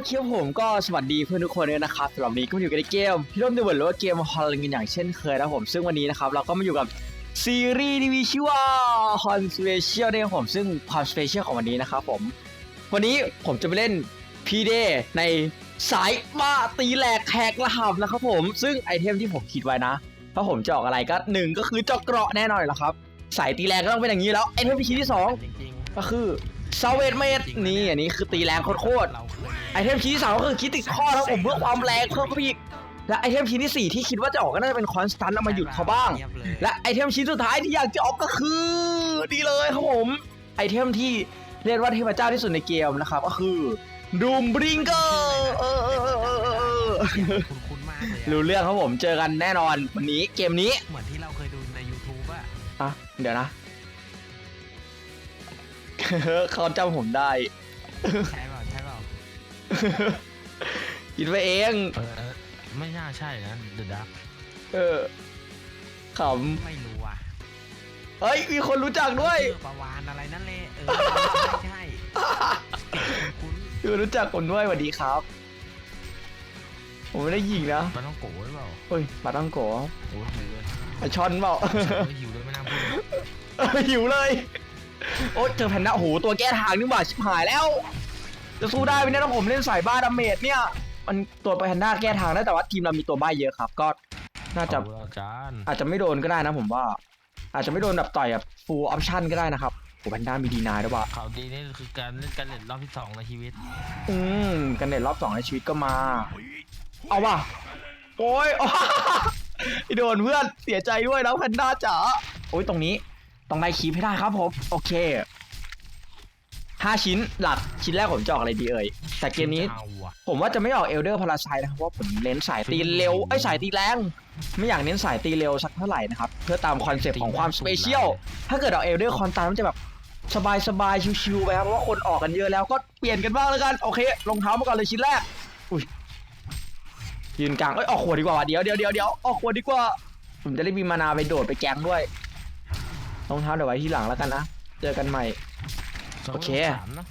ครับผมก็สวัสดีเพื่อนทุกคนด้วยนะครับสำหรับวันนี้ก็มาอยู่กันในเกมพี่ร่มเดวิลหรือว่าเกมฮอลล์กันอย่างเช่นเคยนะครับผมซึ่งวันนี้นะครับเราก็มาอยู่กับซีรีส์ที่มีชื่อว่าฮอนสเปเชียลนะครับผมซึ่งความสเปเชียลของวันนี้นะครับผม วันนี้ผมจะไปเล่นพีเดในสายบ้าตีแหลกแหกระหับนะครับผม ซึ่งไอเทมที่ผมคิดไว้นะ ถ้าผมจะออกอะไรก็หนึ่งก็คือเจาะเกราะแน่นอนแหละครับสายตีแรงก็ต้องเป็นอย่างนี้แล้วไอเทมที่คิดที่สองก็คือ ซาเวตเมดนี่อันนี้คือตีแรงโคตรๆเราเคยๆไอเทมชิ้นที่สามก็คือคิดติดข้อแล้วผมเพื่อความแรงเพิ่มเข้าไปอีกและไอเทมชิ้นที่สี่ที่คิดว่าจะออกก็น่าจะเป็นคอนสแตนต์เอามาหยุดเขาบ้างเยียบเลยและไอเทมชิ้นสุดท้ายที่อยากจะออกก็คือนี่เลยครับผม ไอเทมที่เรียกว่าเทพเจ้าที่สุดในเกมนะครับก็คือดูมบริงเกอร์เออเออเออเออเออคุณคุ้นๆมากเลยอะรู้เรื่องครับผมเจอกันแน่นอนวันนี้เกมนี้เหมือนที่เราเคยดูใน YouTube อะอะเดี๋ยวนะ เขาจำผมได้ ใช่เปล่าใช่เปล่าคิดไปเองเออเออไม่น่าใช่นะเดอะดักเออขไม่รู้อะำเฮ้ย มีคนรู้จักด้วย ชื่อประวานอะไรนั่นเลยเออไม่ใช่คุ้นคือรู้จักผมด้วยสวัสดีครับ ผมไม่ได้ยิงนะๆมันต้องโกรธหรือเปล่าเฮ้ยปลาต้องโกะโอ้ยหิวเลยปลาช่อนเปล่า เออหิวเลยไม่น่าพูดเออหิวเลย โอ๊ยเจอแพนด้าโอ้โหตัวแก้ทางนี่หว่าชิบหายแล้ว จะสู้ได้ไหมเนี่ยถ้าผมเล่นสายบ้าดาเมจเนี่ย มันตัวแพนด้าแก้ทางได้แต่ว่าทีมเรามีตัวบ้าเยอะครับ ก็น่าจะเอาอาจารย์อาจจะไม่โดนก็ได้นะผมว่า อาจจะไม่โดนแบบต่อยแบบ full option ก็ได้นะครับโอ้แพนด้ามีดีนายด้วยว่ะข่าวดีนี่คือการเล่นการเล่นรอบที่สองในชีวิตอืมกันเน็ตรอบสองในชีวิตก็มา เอาว่ะโอ้ย โดนเพื่อนเสียใจด้วยแล้วแพนด้าจ๋าโอ้ยตรงนี้ ต้องได้คีบให้ได้ครับผม โอเคห้าชิ้นหลักชิ้นแรกผมจะออกอะไรดีเอ่ยแต่เกมนี้เอาอะผมว่าจะไม่ออกเอลเดอร์พาราไซนะครับเพราะว่าผมเน้นสายตีเร็วไอ้ยสายตีแรง ไม่อยากเน้นสายตีเร็วสักเท่าไหร่นะครับ เพื่อตามคอนเซปต์ของความสเปเชียลถ้าเกิดเอาเอลเดอร์คอนตามมันจะแบบสบายสบายๆชิวๆไปครับเพราะว่าคนออกกันเยอะแล้วก็เปลี่ยนกันบ้างแล้วกันโอเครองเท้ามาก่อนเลยชิ้นแรกอุ้ยยืนกลางเอ้ยออกขวดดีกว่าว่ะเดี๋ยวเดี๋ยวเดี๋ยวเดี๋ยวออกขวดดีกว่า ผมจะได้มีมานาไปโดดไปแกงด้วย รองเท้าเดี๋ยวไว้ที่หลังแล้วกันนะ เจอกันใหม่ โอเค สามนะ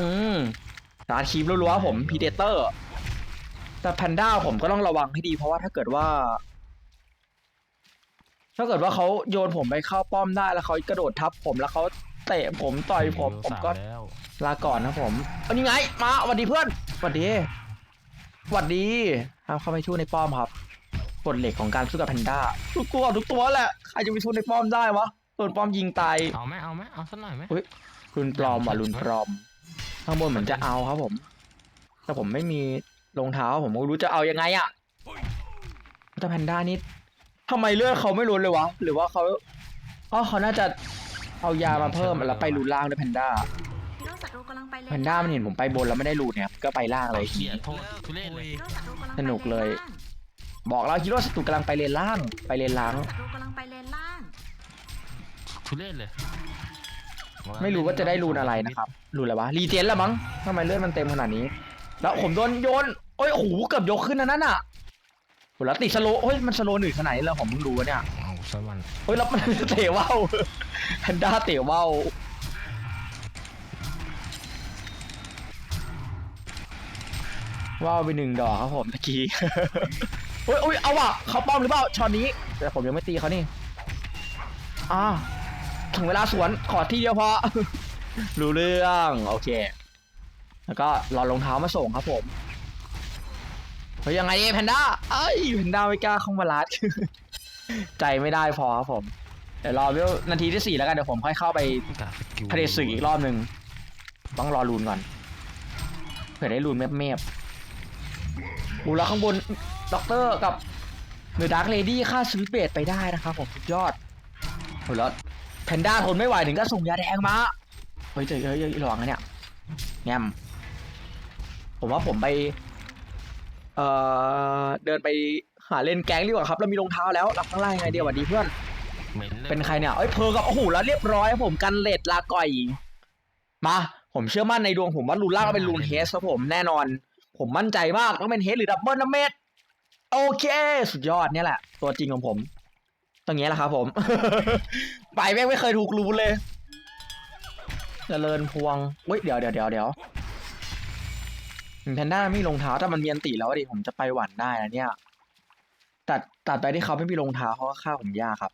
อืมร้านคีบรัวๆผมพีเดเตอร์ แต่แพนด้าผมก็ต้องระวังให้ดี เพราะว่าถ้าเกิดว่า ถ้าเกิดว่าเขาโยนผมไปเข้าป้อมได้แล้วเขากระโดดทับผมแล้วเขาเตะผมต่อยผม ผมก็สาแล้วลาก่อนนะผมเอานี่ไง มาสวัสดีเพื่อนสวัสดีสวัสดีเอาเข้าไปช่วยในป้อมครับ กฎเหล็กของการสู้กับแพนด้าทุกตัวทุกตัวแหละ ใครจะไปสู้ในป้อมได้วะโดนป้อมยิงตายเอาไหมเอาไหมเอาสักหน่อยไหมอุ๊ยรุนปลอมว่ะรุนปลอม ข้างบนเหมือนจะเอาครับผม แต่ผมไม่มีรองเท้าผมไม่รู้จะเอายังไงอะแต่แพนด้านี่ทำไมเลือดเขาไม่รุนเลยวะ หรือว่าเขาอ๋อเขาน่าจะเอายามาเพิ่มแล้วไปรูนล่างด้วยแพนด้าฮีโร่ศัตรูกำลังไปเลนแพนด้ามันเห็นผมไปบนแล้วไม่ได้รูนเนี่ยก็ไปล่างเลเอายเขียโทษทุเรศเลยฮีโร่ศัตรูกำลังไปสนุกเลย บอกแล้วคิดว่าศัตรูกำลังไปเลนล่าง ไปเลนล่าง ศัตรูกำลังไปเลนล่าง ทุเรศเลยไม่รู้ว่าจะได้รูนอะไรนะครับ รูนอะไรวะ รีเจนแล้วมั้งทำไมเลือดมันเต็มขนาดนี้ แล้วผมโดนโยน โอ้ย โอ้โห เกือบยกขึ้นนะนั่นน่ะโหแล้วติดสโลว์โอ้ย มันสโลว์หนึ่งขนาดนี้แล้วผมเพิ่งรู้วะเนี่ย เอาสมันเฮ้ยแล้วมันเตะว่าวแพนด้าเตะว่าวว่าวไปหนึ่งดอกครับผมตะกี้ โอ้ยโอ้ยเอาว่ะเขาป้อมหรือเปล่าช็อตนี้ แต่ผมยังไม่ตีเขานี่อ่าถึงเวลาสวนขอที่เดียวพอ รู้เรื่องโอเค แล้วก็รอรองเท้ามาส่งครับผมเฮ้ยยังไงแพนด้าเอ้ยแพนด้าไม่กล้าเข้ามาลัดใจไม่ได้พอครับผมเดี๋ยวรอวิวนาทีที่สี่แล้วกันเดี๋ยวผมค่อยเข้าไปกาสกิลพเดสึกอีกรอบหนึ่งต้องรอรูนก่อนเผื่อได้รูนเมฟเมฟ บูแล้วข้างบนด็อกเตอร์กับเดอะดาร์กเลดี้ฆ่าสวิตเบดไปได้นะครับผมสุดยอดโหแล้วแพนด้าทนไม่ไหวถึงก็ส่งยาแดงมาเฮ้ยเจอเฮ้ยเฮ้ยระวังนะเนี่ยแงมผมว่าผมไป เอ่อเดินไปหาเล่นแก๊งดีกว่าครับเรามีรองเท้าแล้วรับข้างล่างยังไงเดียวสวัสดีเพื่อนหม็ลยเป็นใครเนี่ยเอ้ยเพอร์กับโอ้โหแล้วเรียบร้อยครับผมกันเลดลาก่อยมา ผมเชื่อมั่นในดวงผมว่ารูนล่างต้องเป็นรูนเฮสครับผมแน่นอน ผมมั่นใจมากต้องเป็นเฮสหรือดับเบิลนะเมดโอเค สุดยอดเนี่ยแหละ ตัวจริงของผมตรงนี้แหละครับผม ไปแม่งไม่เคยถูกรูนเลยเจริญพวงเว้ยเดี๋ยวเดี๋ยวเดี๋ยวเดี๋ยวแพนด้าไม่มีรองเท้าแต่มันมีอันติแล้วดิผมจะไปหวันได้นะเนี่ย ตัดตัดไปที่เขาไม่มีรองเท้าเขาก็ฆ่าผมยากครับ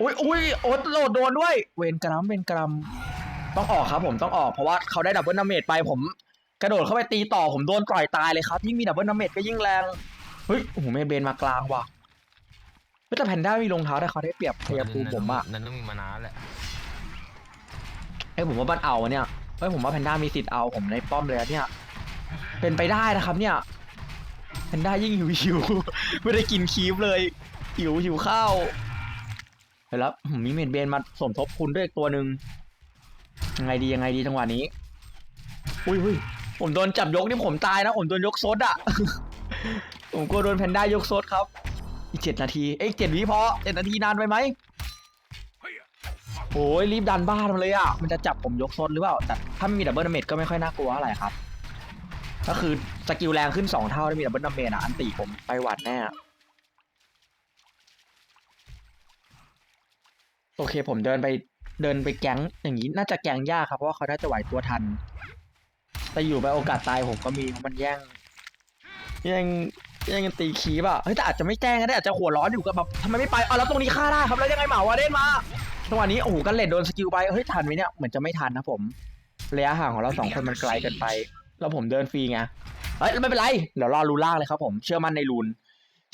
อุ้ยอุ้ยโอ๊ตโหลดโดนด้วย เวนกรัมเวนกรัมต้องออกครับผมต้องออกเพราะว่าเขาได้ดับเบิลนาเมจไปผม กระโดดเข้าไปตีต่อผมโดนปล่อยตายเลยครับ ยิ่งมีดับเบิลนาเมจก็ยิ่งแรงเฮ้ยโอ้โหเมเบนมากลางว่ะเฮ้ยแต่แพนด้ามีรองเท้าแต่เขาได้เปรียบพยาภูมิผมอะนั่นต้องมีมานานแหละเอ้ผมว่าบ้านเอาเนี่ยเอ้ผมว่าแพนด้ามีสิทธิ์เอาผมในป้อมเลยเนี่ย เป็นไปได้นะครับเนี่ยแพนด้ายิ่งหิวหิวไม่ได้กินคีฟเลยหิวหิวข้าวเห็นแล้วผมมีเมนเบนมาสมทบคุณด้วยอีกตัวหนึ่งยังไงดียังไงดีจังหวะนี้ อุ้ยอุ้ย ผมโดนจับยกนี่ผมตายนะ ผมโดนยกโซดอะผมกลัวโดนแพนด้ายกโซดครับ อีกเจ็ดนาทีเอ้ยเจ็ดวิพอเจ็ดนาทีนานไปไหมโอ้ยรีบดันบ้านมาเลยอะ มันจะจับผมยกซดหรือเปล่า แต่ถ้าไม่มีดับเบิลดาเมจก็ไม่ค่อยน่ากลัวอะไรครับ ก็คือสกิลแรงขึ้นสองเท่าถ้มีดับเบิลดาเมจอะ อันติผมไปหวัดแน่โอเคผมเดินไปเดินไปแก๊งอย่างนี้น่าจะแก๊งยากครับเพราะว่าเขาน่าจะไหวตัวทัน แต่อยู่ไปโอกาสตายผมก็มีเพราะมันแย่งแย่งแย่งกันตีคีบอะเฮ้ยแต่อาจจะไม่แจ้งก็ได้อาจจะหัวร้อนอยู่กับแบบทำไมไม่ไปอ๋อแล้วตรงนี้ฆ่าได้ครับแล้วยังไงหมาวาเดนมาจังหวะนี้โอ้โหกันเลดโดนสกิลไปเฮ้ยทันไหมเนี่ยเหมือนจะไม่ทันนะผมระยะห่างของเราสองคนมันไกลเกินไป แล้วผมเดินฟรีไงเฮ้ยไม่เป็นไรเดี๋ยวรอรูนล่างเลยครับ ผมเชื่อมั่นในรูน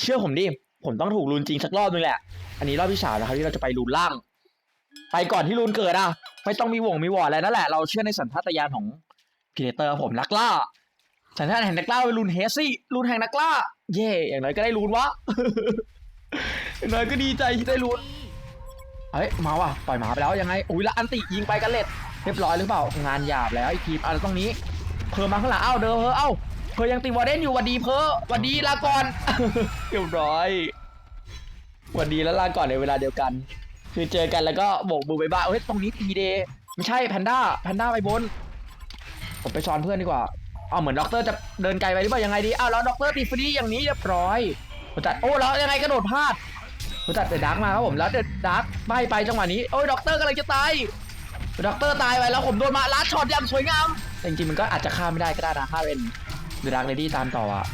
เชื่อผมดิผมต้องถูกรูนจริงสักรอบนึงแหละ อันนี้รอบที่สามนะครับที่เราจะไปรูนล่าง ไปก่อนที่รูนเกิดอะไม่ต้องมีวงมีวอร์ดอะไรนั่นแหละเราเชื่อในสัญชาตญาณของ พีเดเตอร์ผมนักล่าสัญชาตแห่งนักล่าเป็นรูนเฮซี่รูนแห่งนักล่า เย่อย่างน้อยก็ได้รูนวะอย่างน้อยก็ดีใจที่ได้รูนเฮ้ยมาว่ะปล่อยหมาไปแล้วยังไงอุ้ยละอันติยิงไปกันเล็ดเรียบร้อยหรือเปล่างานหยาบแล้วไอ้ทีมอะไรตรงนี้เพอมาข้างหลังเอ้าเด้อเพอเอ้าเพอยังตีวอร์เดนอยู่วัดดีเพอวัดดีลาก่อนเรียบร้อยวัดดีแล้วลาก่อนในเวลาเดียวกัน คือเจอกันแล้วก็โบกมือไปบ้ายเฮ้ยตรงนี้พีเดไม่ใช่แพนด้าแพนด้าไปบน ผมไปช้อนเพื่อนดีกว่าเอาเหมือนด็อกเตอร์จะเดินไกลไปหรือเปล่ายังไงดีอ้าวแล้วด็อกเตอร์ตีฟรีอย่างนี้เรียบร้อยผมจัดโอ้แล้วยังไงกระโดดพลาดผมตัดเดอะดาร์กมาครับผมแล้วเดอะดาร์กใบไปจังหวะนี้โอ้ยด็อกเตอร์กำลังจะตายด็อกเตอร์ตายไปแล้วผมโดนมาลัดช็อตอย่างสวยงามแต่จริงๆมันก็อาจจะฆ่าไม่ได้ก็ได้นะถ้าเป็นเดอะดาร์กเลดี้ตามต่ออะ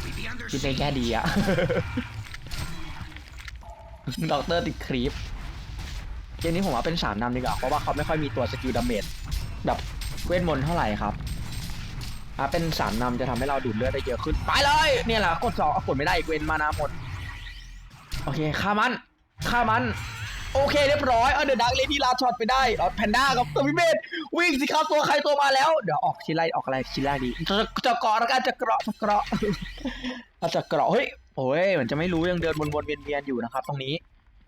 คิดในแง่ดีอะด็อกเตอร์ติดครีปเกมนี้ผมว่าเป็นสามนำดีกว่าเพราะว่าเขาไม่ค่อยมีตัวสกิลดาเมจแบบเวทมนต์เท่าไหร่ครับ อะเป็นสามนำจะทำให้เราดูดเลือดได้เยอะขึ้น ไปเลย เนี่ยแหละกดสองกดไม่ได้อีกเวนมานาหมด โอเคฆ่ามันฆ่ามัน โอเคเรียบร้อย เอาเดอะดักเลดี้ลาช็อตไปได้เอาแพนด้ากับตัวพิเบศวิ่งสิครับตัวใครตัวมาแล้ว เดี๋ยวออกชิ้นไรออกอะไรชิ้นแรดีจะจะเกาะแล้วกันจะเกราะจะเกราะจะเกราะเฮ้ยโอ้ยเหมือนจะไม่รู้ยังเดินวนๆเวียนๆอยู่นะครับ ตรงนี้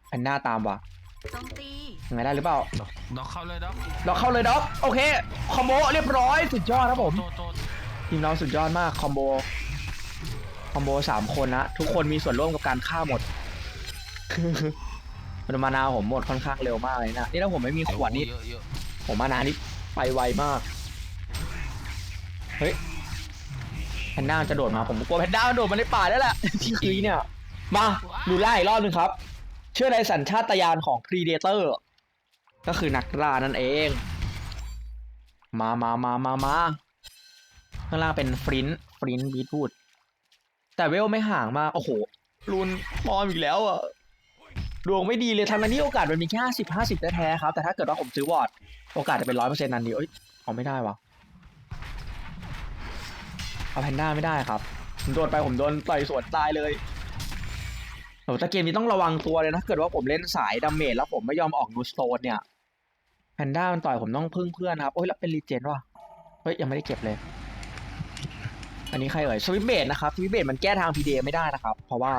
แพนด้าตามว่ะ จมตียังไงได้หรือเปล่าดอกดอกเข้าเลยดอกเราเข้าเลยด็อกโอเคคอมโบเรียบร้อยสุดยอดครับผมโตโตทีมเราสุดยอดมากคอมโบคอมโบสามคนนะทุกคนมีส่วนร่วมกับการฆ่าหมด มันมานาวผมหมดค่อนข้างเร็วมากเลยนะนี่ถ้าผมไม่มีขวดนี่เยอะเยอะผมมานานี่ไปไวมากเฮ้ยแพนด้าจะโดดมาผมกลัวแพนด้ามันโดดมาในป่าแล้วแหละ ที่คือเนี่ย มาดูไล่าอีกรอบหนึงครับ เชื่อในสัญชาตญาณของ Predator ก็คือนักล่านั่นเอง มามามามามาข้างล่างเป็นฟรินฟรินบีทูดแต่เวลไม่ห่างมาก โอ้โหรุนมอมอีกแล้วอะ ดวงไม่ดีเลยทั้งนั้นที่โอกาสมันมีแค่ห้าสิบห้าสิบแท้ๆครับ แต่ถ้าเกิดว่าผมซื้อวอร์ดโอกาสจะเป็นร้อยเปอร์เซ็นต์นันดีเอ้ยเอาไม่ได้วะเอาแพนด้าไม่ได้ครับผมโดนไปผมโดนต่อยสวนตายเลย แต่เกมนี้ต้องระวังตัวเลยนะเกิดว่าผมเล่นสายดาเมจแล้วผมไม่ยอมออกนูสโตนเนี่ยแพนด้ามันต่อยผมต้องพึ่งเพื่อนครับโอ้ยแล้วเป็นรีเจนว่ะเฮ้ยยังไม่ได้เก็บเลย อันนี้ใครเอ่ยสวิตเบดนะครับสวิตเบดมันแก้ทางพีเดไม่ได้นะครับ เพราะว่า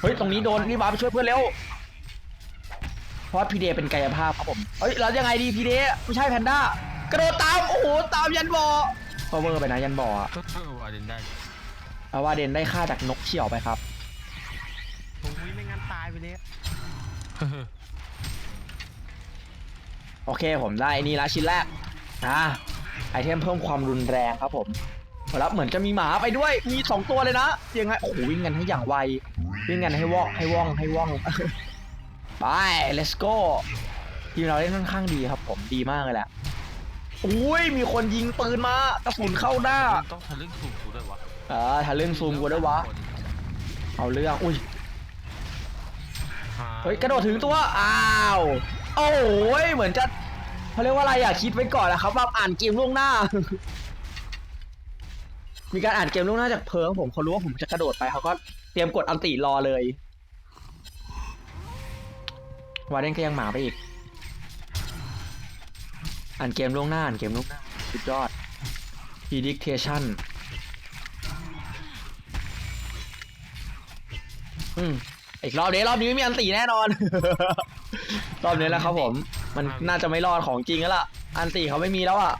เฮ้ยตรงนี้โดนรีบมาไปช่วยเพื่อนเร็วเพราะพีเดเป็นกายภาพครับผมเอ้ยแล้วยังไงดีพีเดไม่ใช่แพนด้ากระโดดตามโอ้โหตามยันบอพาวเวอร์ไปนะยันบออะก็เออว่าเด่นได้เอาว่าเดนได้ค่าจากนกเฉี่ยวไปครับ เลยโอเคผมได้นี่ละชิ้นแรกอ่าไอเทมเพิ่มความรุนแรงครับผมแล้วเหมือนจะมีหมาไปด้วย มีสองตัวเลยนะยังไงโอ้โหวิ่งกันให้อย่างไววิ่งกันให้ว่องให้ว่องให้ว่องไป let's go ทีมเราเล่นค่อนข้างดีครับ ผมดีมากเลยแหละอุ้ยมีคนยิงปืนมากระสุนเข้าหน้ามันต้องทะลึ่งถูกกูด้วยวะอ่าถ้าเล่นซูมกูได้วยวะเอาเรื่องอุ้ย เฮ้ยกระโดดถึงตัว อ้าว โอ้ยเหมือนจะเขาเรียกว่าอะไรอะคิดไว้ก่อนนะครับว่าอ่านเกมล่วงหน้า มีการอ่านเกมล่วงหน้าจากเพิร์งผมเขารู้ว่าผมจะกระโดดไปเขาก็เตรียมกดอันติรอเลยวาเดนก็ยังหมาไปอีก อ่านเกมล่วงหน้าอ่านเกมล่วงหน้าสุดยอด prediction อืม อีกรอบนี้รอบนี้ไม่มีอันตีแน่นอน รอบนี้แหละครับผม มันน่าจะไม่รอดของจริงแล้วล่ะ อันตีเขาไม่มีแล้วอะ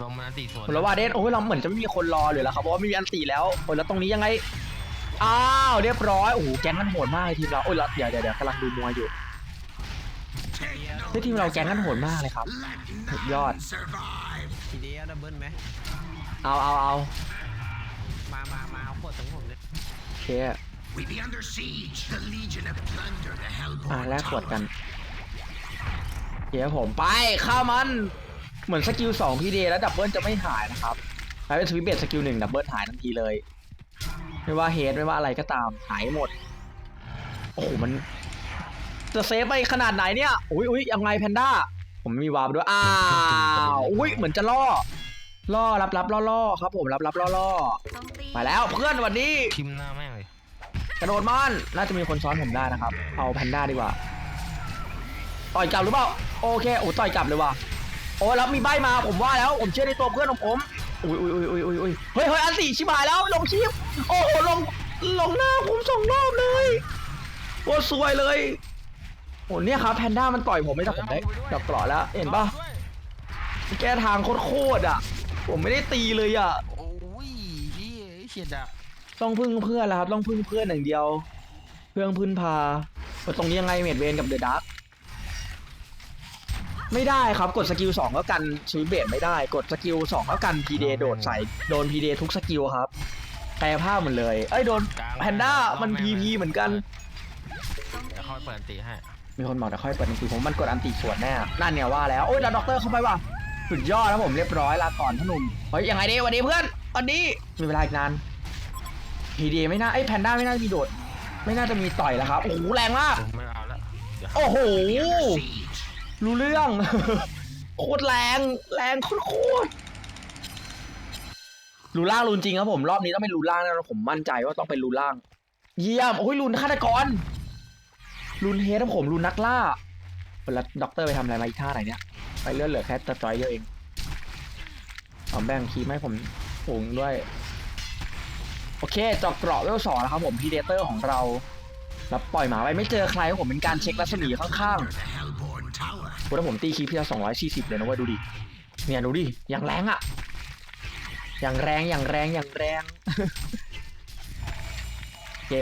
ลงมาตีสวนผมแล้วว่าเดนโอ้ยเราเหมือนจะไม่มีคนรอเลยแล้วครับเพราะว่าไม่มีอันตีแล้วโอ้ยแล้วตรงนี้ยังไง อ้าวเรียบร้อย โอ้โหแก๊งกันโหดมากเลยทีมเรา โอ้ยแล้วเดี๋ยวเดี๋ยวเดี๋ยวกำลังดูมวยอยู่เฮ้ยทีมเราแก๊งกันโหดมากเลยครับสุดยอดทีเดียวดับเบิลไหมเอาเอาเอามามามาเอาขวดตรงผมเลยโอเค We be under siege. The Legion have plundered the อ่า Hellborn แลกขวด Tower. กันเดี๋ยวผมไปข้าวมัน เหมือนสกิลสองพี่เดย์แล้วดับเบิลจะไม่หายนะครับใช้เป็นสวิตช์เบสสกิลหนึ่งดับเบิลหายทันทีเลย ไม่ว่าเฮดไม่ว่าอะไรก็ตามหายหมด โอ้โหมัน จะเซฟไปขนาดไหนเนี่ยอุ้ยอุ้ยยังไงแพนด้า ผมไม่มีวาร์ปด้วย อ้าวอุ้ยเหมือนจะล่อ ล่อรับรับล่อล่อครับ ผมรับรับล่อล่อโจมตีมาแล้วเพื่อนวันนี้ทิมหน้าแม่งเลย กระโดดมันน่าจะมีคนซ้อนผมได้นะครับ เอาแพนด้าดีกว่า ต่อยกลับหรือเปล่า โอเค โอ้ต่อยกลับเลยว่ะ โอ้แล้วมีใบมา ผมว่าแล้ว ผมเชื่อในตัวเพื่อนของผม อุ้ยอุ้ยอุ้ยอุ้ยอุ้ยอุ้ยเฮ้ยเฮ้ยอันสี่ชิบหายแล้ว ลงชิปโอ้โห ลง ลงหน้าผมสองรอบเลยโอ้สวยเลย โอ้เนี่ยครับแพนด้ามันต่อยผมไม่แต่ผมได้ดับเกราะแล้ว เห็นปะแก้ทางโคตรๆอะ ผมไม่ได้ตีเลยอะ โอ้ยพี่เฉียดดัก ต้องพึ่งเพื่อนแล้วครับ ต้องพึ่งเพื่อนอย่างเดียว เพื่อนพึ่งพาว่าตรงนี้ยังไงเมดเวนกับเดอะดักไม่ได้ครับกดสกิลสองก็กันชีวิตเบสไม่ได้ กดสกิลสองก็กันพีเดโดดใส่โดนพีเดทุกสกิลครับแปลภาพหมดเลยเอ้ยโดนกลางแพนด้ามันพีพีเหมือนกันโจมตีเดี๋ยวเขาไปเปิดตีให้มีคนบอกแต่ค่อยเปิดอันตีผมมันกดอันตีสวนแน่นั่นเนี่ยว่าแล้วโอ้ยแล้วด็อกเตอร์เข้าไปว่ะสุดยอดแล้วผมเรียบร้อยลาก่อนท่านหนุ่มเฮ้ยยังไงดีวันนี้เพื่อนวันนี้มีเวลาอีกนาน พีดีไม่น่าไอ้ยแพนด้าไม่น่าจะมีโดด ไม่น่าจะมีต่อยแล้วครับโอ้โหแรงมากผมไม่เอาแล้วเดี๋ยวโอ้โห Siege. รู้เรื่องโคตรแรงแรงโคตรโคตรรูล่างรูนจริงครับผมรอบนี้ต้องเป็นรูล่างนะผมมั่นใจว่าต้องเป็นรูล่าง เยี่ยมโอ้ยรูนฆาตกรรูนเฮดครับผมรูนนักล่าแล้วด็อกเตอร์ไปทำอะไรมาอีกท่าไหนเนี่ยไปเลื่อนเหลือแค่ตะจอยเดียวเองเอาแบ่งคีย์มาให้ผมฝูงด้วย โอเคจอกเกราะเวลสองนะครับผมพีเดเตอร์ของเราแล้วปล่อยหมาไปไม่เจอใครผมเป็นการเช็ครัศมีข้างๆ The Hellborn Tower. โอ้ถ้าผมตีคีพี่ละสองร้อยสี่สิบเลยนะว้ยดูดิ เนี่ยดูดิ อย่างแรงอะอย่างแรงอย่างแรงอย่างแรงโอเค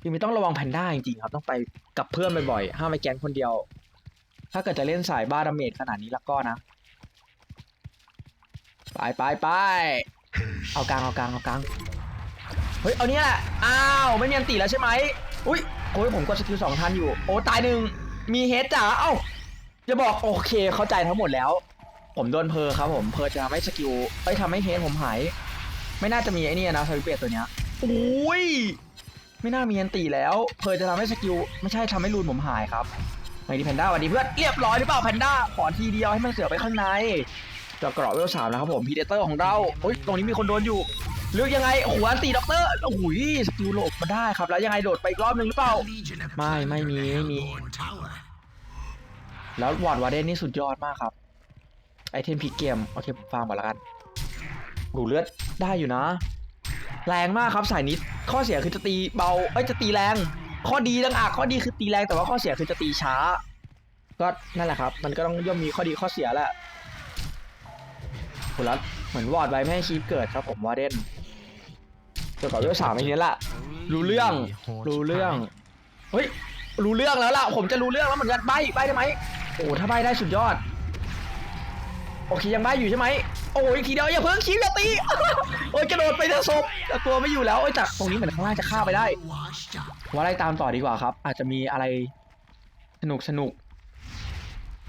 พี่ม่ต้องระวังแพนด้าจริงๆครับ ต้องไปกับเพื่อนบ่อยๆ ห้ามไปแก๊งคนเดียว ถ้าเกิดจะเล่นสายบ้าดาเมจขนาดนี้แล้วก็นะ ไปไปไป เอากลางเอากลางเอากลางเฮ้ยเอาเนี้ยแหละอ้าวไม่มีอันตีแล้วใช่ไหมอุ้ยโอ้ยผมกดสกิลสองทันอยู่โอ้ตายหนึ่งมีเฮดจ๋าเอ้าจะบอกโอเคเข้าใจทั้งหมดแล้ว ผมโดนเพอครับผมเพอจะทำให้สกิลเอ้ยทำให้เฮดผมหาย ไม่น่าจะมีไอ้นี่นะสวิเปตตัวเนี้ยโอ้ยไม่น่ามีอันตีแล้ว เพอจะทำให้สกิลไม่ใช่ทำให้รูนผมหายครับไงดีแพนด้าวัสดีเพื่อนเรียบร้อยหรือเปล่าแพนด้าขอทีเดียวให้มันเสือไปข้างใน จาะเกราะเวลสามนะครับผมพีเดเตอร์ของเราโอ้ยตรงนี้มีคนโดนอยู่เลือกยังไงโอ้โหอันตีด็อกเตอร์โอ้โหสกิลโหลบมาได้ครับ แล้วยังไงโดดไปอีกรอบหนึ่งหรือเปล่า ไม่ไม่มีไม่มี แล้ววอร์ดวาเดนนี่สุดยอดมากครับ ไอเทมพีเกมโอเคผมฟังก่อนล้วกันดูเลือดได้อยู่นะ แรงมากครับสายนิดข้อเสียคือจะตีเบาเอ้ยจะตีแรง ข้อดีต่างหากข้อดีคือตีแรงแต่ว่าข้อเสียคือจะตีช้า ก็นั่นแหละครับ มันก็ต้องย่อมมีข้อดีข้อเสียแหละ คุณรัตเหมือนวอร์ดไว้ไม่ให้คีปเกิดครับผมวาเดนเกี่ยวกับเรื่องสามไอ้นี้แหละรู้เรื่องโหดรู้เรื่อง เฮ้ย รู้เรื่องแล้วล่ะ ผมจะรู้เรื่องแล้วเหมือนกันใบใบได้ไหมโอ้ ถ้าใบได้สุดยอด โอเคยังใบอยู่ใช่ไหม โอ้ยอีกทีเดียวอย่าเพิ่งชี้อย่าตี โอ้ยกระโดดไปเถอะศพแต่ตัวไม่อยู่แล้วโอ้ยจากตรงนี้เหมือนข้างล่างจะฆ่าไปได้ Washed up. ว่าไล่ตามต่อดีกว่าครับ อาจจะมีอะไรสนุกสนุก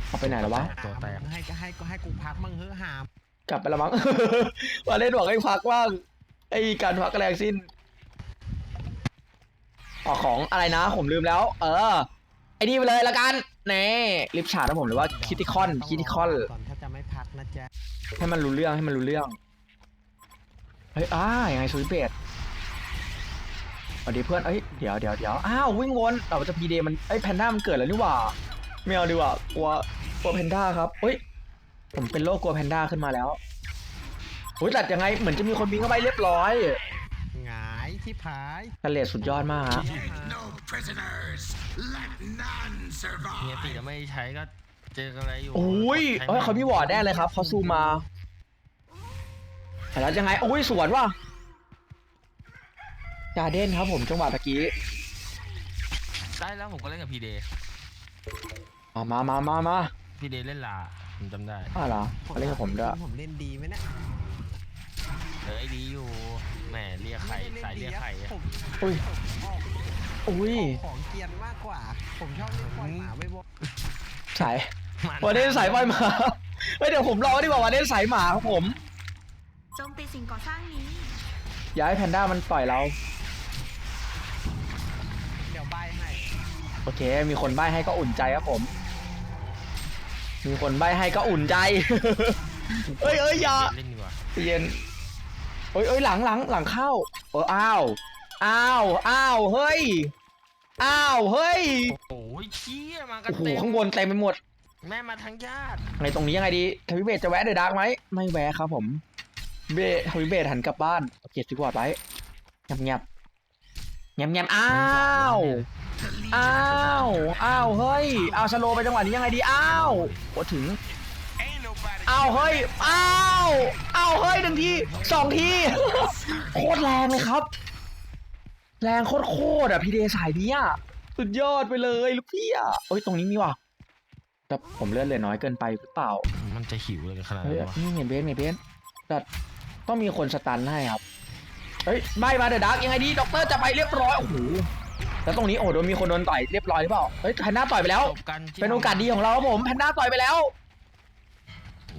เอาไปไหนแล้ววะตัวแตกให้ก็ให้ก็ให้กูพักมั่งเฮ้อะหาม กลับไปแล้วมั้งวาเล่นบอกให้พักว่างไอ้การพักแรงสิ้นออกของอะไรนะ ผมลืมแล้ว เออ ไอ้นี่ไปเลยละกันเน่ลิปชาร์ดนะผมหรือว่าคิติคอนต้งคิติคอนก่อนถ้าจะไม่พักนะจ๊ะให้มันรู้เรื่องให้มันรู้เรื่องเฮ้ยอ้ายังไงสวิตเบดสวัสดีเพื่อนเอ้ยเดี๋ยวเดี๋ยวเดี๋ยวอ้าววิ่งวนเราจะพีเดมันเอ้ยแพนด้ามันเกิดแล้วนี่หว่าไม่เอาดีกว่ากลัวกลัวแพนด้าครับเฮ้ย ผมเป็นโรคกลัวแพนด้าขึ้นมาแล้วอุ้ยตัดยังไง เหมือนจะมีคนบินเข้าไปเรียบร้อยหงายที่ผายทะเลสุดยอดมากฮะ Take no prisoners. Let none เฮียตี survive. จะไม่ใช้ก็เจอกันอะไรอยู่โอ้ยเอ้ยเขามีวอร์ดแน่เลยครับเขาซูมมาแต่แล้วยังไงโอ้ยสวนว่ะจาเด่นครับผมจังหวะตะกี้ได้แล้วผมก็เล่นกับพีเดย์มามามามามา พีเดย์เล่นลา ผมจำได้อ้าวเหรอเขาเล่นกับผมด้วยผมเล่นดีไหมเนะเออไอ้ดีอยู่แหมเรียกไข่สายเรียกไข่อะผมอุ้ยออกอุ้ยออกของเกรียนมากกว่า ผมชอบเล่นปล่อยหมาไว้บอกสายมันวันนี้สายไฟหมาเฮ้ยเดี๋ยวผมรอดีกว่าวันนี้สายหมาครับผมโจมตีสิ่งก่อสร้างนี้ อย่าให้แพนด้ามันปล่อยเรา เดี๋ยวใบให้ โอเค มีคนใบ้ให้ก็อุ่นใจครับผม มีคนใบ้ให้ก็อุ่นใจ เอ้ยเอ้ยอย่าเล่นดีกว่าใจเย็นเอ้ยเอ้ยหลังหลังหลังเข้า เอออ้าว อ้าว อ้าว เฮ้ย อ้าว เฮ้ย โอ้ยเชี่ยมากันโอ้โหเต็มข้างบนเต็มไปหมด แม่มาทั้งญาติในตรงนี้ยังไงดีทวิเบตจะแวะเดอะดาร์กไหม ไม่แวะครับผม เบทวิเบตหันกลับบ้านเก็บสกอร์ไว้เงียบเงียบเงียบเงียบอ้าว The Legion อ้า of ว Plunder อ้าวเฮ้ยอ้าวสโลว์ไปจังหวะนี้ยังไงดีอ้าวโอ้ถึงอ้าวเฮ้ยอ้าวอ้าวเฮ้ยหนึ่งทีสองทีโคตรแรงเลยครับ แรงโคตรโคตรอะพี่เดสายนี้อะสุดยอดไปเลยลูกพี่อะเอ้ยตรงนี้มีว่ะแต่ผมเลือดเหลยน้อยเกินไปหรือเปล่า มันจะหิวเลยขนาดเฮ้ยนั้นวะนี่ไงเบสไงเบสแต่ต้องมีคนสตันให้ครับเฮ้ยใบมาเดอะดักยังไงดีด็อกเตอร์จะไปเรียบร้อยโอ้โห แล้วตรงนี้โอ้โหโดนมีคนโดนต่อยเรียบร้อยหรือเปล่าเฮ้ยแพนด้าต่อยไปแล้ว จบกันที่เป็นโอกาสดีของเราครับผมแพนด้าต่อยไปแล้ว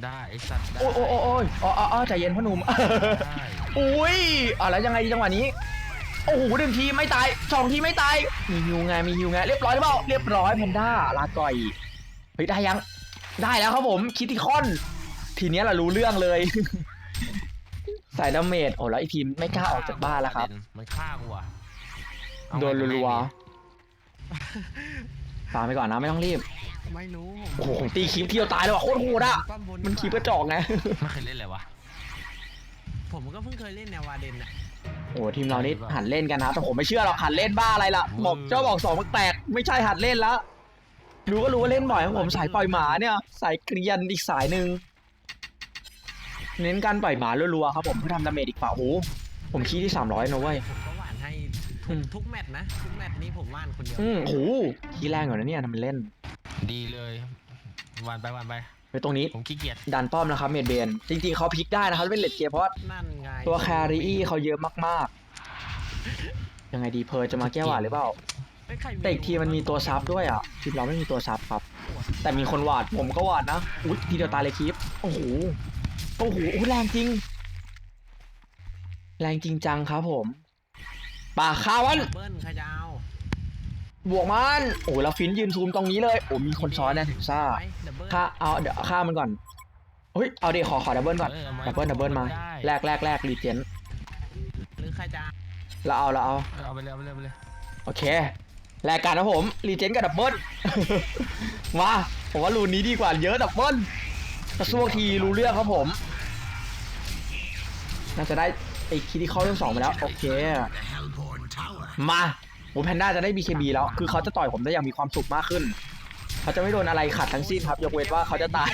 ได้ไอ้สัตว์ได้โอ้ยโอ้ยโอ้ยโอ้ยอ๋ออ๋ออ๋อใจเย็นพ่อหนุ่ม ได้อุ้ยอะแล้วยังไงดีจังหวะนี้ โอ้โหหนึ่งทีไม่ตายสองทีไม่ตาย มีฮิวไง มีฮิวไง เรียบร้อยหรือเปล่า เรียบร้อยแพนด้า ลาก่อย เฮ้ย ได้ยัง ได้แล้วครับผม คิติคอน ทีเนี้ยเรารู้เรื่องเลย สายดาเมจ โอ้แล้วไอทีมไม่กล้าออกจากบ้านแล้วครับ มันฆ่ากูอะ เอาโดนไงรัวๆฟังไปก่อนนะไม่ต้องรีบ ไม่รู้โอ้โหผมตีคลิปเที่ยวตายเลยว่ะโคตรโหดอะป้อมบมันคลิปกระจอกไง ไม่เคยเล่นเลยวะ ผมก็เพิ่งเคยเล่นแนววาเดนอะโอ้ทีมเรานี่หัดเล่นกันนะ แต่ผมไม่เชื่อหรอกหัดเล่นบ้าอะไรล่ะ บอกเจ้าบอกสองมันแตกไม่ใช่หัดเล่นละรู้ก็รู้ว่าเล่นบ่อยครับผมสายปล่อยหมาเนี่ย สายเกรียนอีกสายหนึ่งเน้นการปล่อยหมารัวๆครับผมเพื่อทำดาเมจอีกฝ่าโอ้โหผมคีย์ที่สามร้อยนะเว้ย ผมก็หวานให้อื ทุกมทุกแมตช์นะทุกแมตช์นี้ผมหวานคนเดียวอืมโอ้โหคีย์แรงอยู่นะเนี่ยทำเป็นเล่น ดีเลยวันไปวันไป ไปตรงนี้ ผมขี้เกียจดันป้อมนะครับเมดเบน จริงๆเขาพลิกได้นะครับเป็นเลดเกมเพราะว่านั่นไงตัวแครี่เขาเยอะมากๆ ยังไงดีเพอร์จะมาแก้หวาดหรือเปล่าเอ้ยใครแต่อีกทีมันมีตัวซับด้วยอะทีมเราไม่มีตัวซับครับ แต่มีคนหวาดผมก็หวาดนะ อุ้ยทีเดียวตายเลยคลิป โอ้โห โอ้โหอุ๊ยแรงจริง แรงจริงจังครับผม ป่าข้าวัน เบิ้ลขยาวบวกมัน โอ้โหแล้วฟินยืนซูมตรงนี้เลย โอ้มีคนซ้อนแน่ถึงซ่าไปดับเบิ้ลฆ่าเอาเดี๋ยวฆ่ามันก่อน เฮ้ย เอาเดี๋ยวขอขอดับเบิลก่อนอออาดับเบิลดับเบิลมาได้แลกแลกแลกรีเจนหรือใครจะเราเอาเราเอา เอาไปเลยเอาไปเลยเอาไปเลย โอเค แลกกันนะผม รีเจนกับดับเบิลมา ผมว่ารูนนี้ดีกว่าเยอะดับเบิลกระซวกทีรู้เรื่องครับผม น่าจะได้ไอ้คิดที่เข้าเรื่องสองไปแล้วโอเค The Hellborn Tower. มาโอ้แพนด้าจะได้ BKB แล้ว คือเขาจะต่อยผมได้อย่างมีความสุขมากขึ้น เขาจะไม่โดนอะไรขัดทั้งสิ้นครับ ยกเว้นว่าเขาจะตาย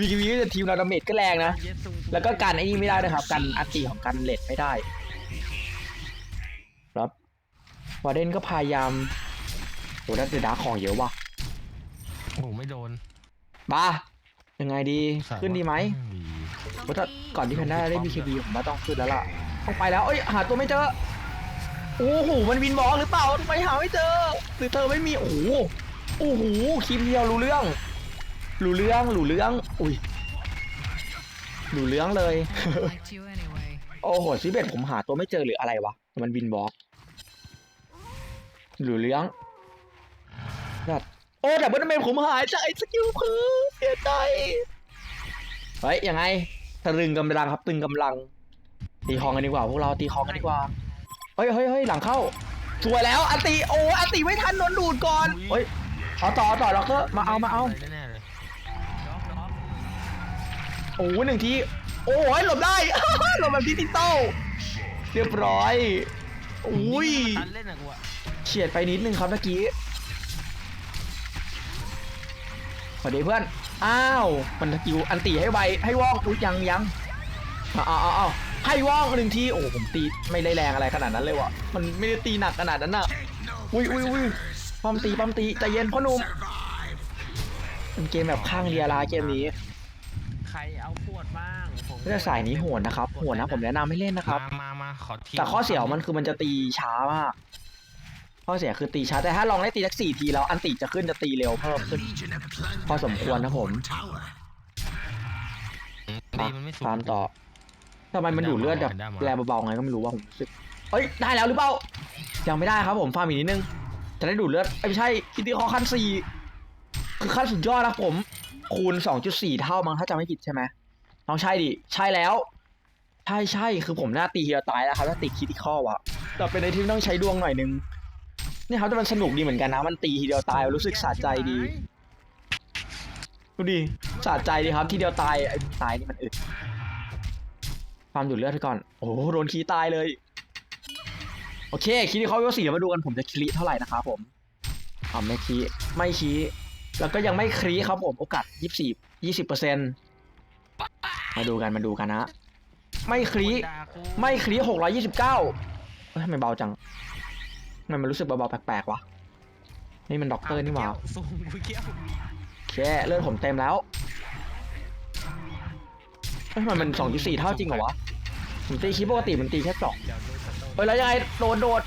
BKB ก็จะทีมเราดาเมจก็แรงนะเยซูแล้วก็กันไอ้นี่ไม่ได้นะครับกันอัตติของกันเลดไม่ได้ ครับวาเดนก็พยายามโหดัตเดดาของเยอะว่ะโอ้โหไม่โดนบ้า ยังไงดีสายขึ้นดีไหมดีเพราะถ้าก่อนที่แพนด้าจะได้ BKB ผมว่าต้องขึ้นแล้วล่ะต้องไปแล้วเอ้ยหาตัวไม่เจอโอ้โหมันวินบอลหรือเปล่าทำไมหาไม่เจอหรือเธอไม่มีโอ้โหโอ้โหคลิปเดียวรู้เรื่องหลูเรื่องหลูเรื่องอุ้ยหลูเรื่องเลย liked you anyway. โอ้โหซิเบตผมหาตัวไม่เจอหรืออะไรวะมันวินบล็อกหรือเลี้ยงแบบ โอ้แต่เบิร์ดเมนผมหายใจสกิลคือเสียใจเฮ้ยยังไงตะลึงกำลังครับตึงกำลัง ตีคองกันดีกว่า พวกเราตีคองกันดีกว่าเฮ้ยเฮ้ยเฮ้ยหลังเข้าสวยแล้วอันตีโอ้อันตีไม่ทันโดนดูดก่อนเฮ้ยเอาต่อเอาต่อแล้วก็มาเอามาเอาแน่ๆเลยด็อกด็อกโอ้หนึ่งทีโอ้ยหลบได้หลบแบบดิจิตอลเรียบร้อยอุ้ยตันเล่นอะกูอะเฉียดไปนิดนึงครับเมื่อกี้ วัสดีเพื่อน อ้าว มันสกิลอันตีให้ไว ให้ว่อง อุ้ยยังยังเอาเอาเอาเอาให้ว่องหนึ่งที โอ้โหผมตีไม่ได้แรงอะไรขนาดนั้นเลยวะมันไม่ได้ตีหนักขนาดนั้นน่ะ Take no อุ้ยอุ้ยอุ้ย prisoners. ป้อมตีป้อมตีใจเย็นพ่อหนุ่ม Survive. เป็นเกมแบบข้างเรียลาเกมนี้ ใครเอาขวดบ้างผมเรื่องสายนี้โหดนะครับโหดนะผมแนะนำให้เล่นนะครับ มามามาขอทีแต่ข้อเสียของมันคือมันจะตีช้ามาก ข้อเสียคือตีช้าแต่ถ้าลองได้ตีสักสี่ทีแล้วอันติจะขึ้นจะตีเร็วเพิ่ม The ขึ้น Legion have plundered พอสมควรนะผม Hellborn Tower. ดีมันไม่สุกฟาร์มต่อทำไมมันดูดเลือดแบบได้มาแรงเบาๆไงก็ไม่รู้ว่าผมรู้สึกเอ้ยได้แล้วหรือเปล่ายังไม่ได้ครับผมฟาร์มอีกนิดนึงจะได้ดูดเลือดเอ้ยไม่ใช่คิดที่คอขั้นสี่คือขั้นสุดยอดนะผม คูณ 2.4 เท่ามั้งถ้าจำไม่ผิดใช่ไหมน้องใช่ดิ ใช่แล้ว ใช่ใช่คือผมหน้าตีเฮียตายแล้วครับถ้าติดคิดที่ข้อวะแต่เป็นในที่ต้องใช้ดวงหน่อยนึง เนี่ยครับแต่มันสนุกดีเหมือนกันนะ มันตีทีเดียวตายรู้สึกสะใจดีดูดิสะใจดีครับ ทีเดียวตายไอ้ตายนี่มันอึดความดูดเลือดไปก่อน โอ้โหโดนคีตายเลย โอเคคีที่เขายกสี่เดี๋ยวมาดูกันผมจะคีเท่าไหร่นะครับผมอ๋อไม่คีไม่คีแล้วก็ยังไม่คีครับผมโอกาสยี่สี่ยี่สิบเปอร์เซ็นต์มาดูกันมาดูกันนะ ไม่คีไม่คีหกร้อยี่สิบเก้าทำไมเบาจัง ทำไมมันรู้สึกเบาๆแปลกๆวะนี่มันด็อกเตอร์นี่หว่าสูงกูเกี้ยวโอเคเลือดผมเต็มแล้วเฮ้ยทำไมมันสองจุดสี่เท่าจริงเหรอวะผมตีคีปกติมันตีแค่สองเดี๋ยวดูสโตนเฮ้ยแล้วยังไงโดนโดด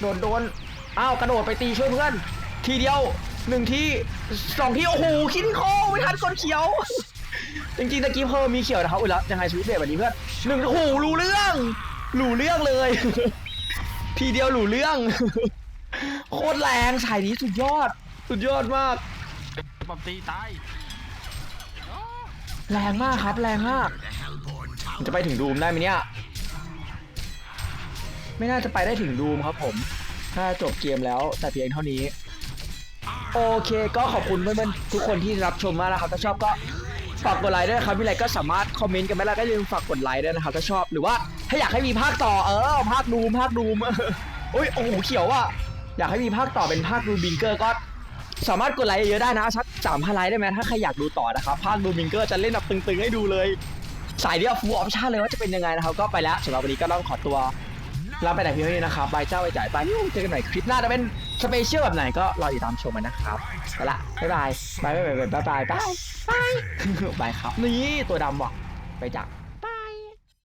โดนโดนอ้าวกระโดดไปตีช่วยเพื่อน ทีเดียวหนึ่งที่สองที่โอ้โหคิดที่โคไม่ทันกดเขียว จริงๆตะกี้เพิ่มมีเขียวนะครับอุ้ยแล้วยังไงสวิตช์เบรกแบบนี้เพื่อนหนึ่งโอ้โหรู้เรื่องรู้เรื่องเลย ทีเดียวรู้เรื่อง โคตรแรงสายนี้สุดยอด สุดยอดมากปรับตีตายแรงมากครับ แรงมาก The Hellborn มัน Tower. จะไปถึงดูมได้ไหมเนี่ย ไม่น่าจะไปได้ถึงดูมครับผม ถ้าจบเกมแล้วแต่เพียงเท่านี้ โอเคก็ขอบคุณเพื่อนๆทุกคนที่รับชมมากนะครับ ถ้าชอบก็ฝากกดไลค์ด้วยนะครับมีอะไรก็สามารถคอมเมนต์กันไปแล้วก็อย่าลืมฝากกดไลค์ด้วยนะครับถ้าชอบหรือว่า ถ้าอยากให้มีภาคต่อเออภาคดูมภาคดูมโอ้ยโอ้โหเขียวอะอยากให้มีภาคต่อเป็นภาคดูบิงเกอร์ก็สามารถกดไลค์เยอะๆได้นะสักสามพันไลค์ได้ไหมถ้าใครอยากดูต่อนะครับภาคดูบิงเกอร์จะเล่นแบบตึงๆให้ดูเลย สายเดียวฟูออปชั่นเลยว่าจะเป็นยังไงนะครับก็ไปแล้วสำหรับวันนี้ก็ต้องขอตัวลาไปแต่เพียงเท่านี้นะครับบายเจ้าบายจ่ายบายนิ้วเจอกันใหม่คลิปหน้าจะเป็นสเปเชียลแบบไหนก็รอติดตามชมกันนะครับไปละบ๊ายบายบายบายบายบายบายบายบายบายครับนี่ตัวดำว่ะไปจาก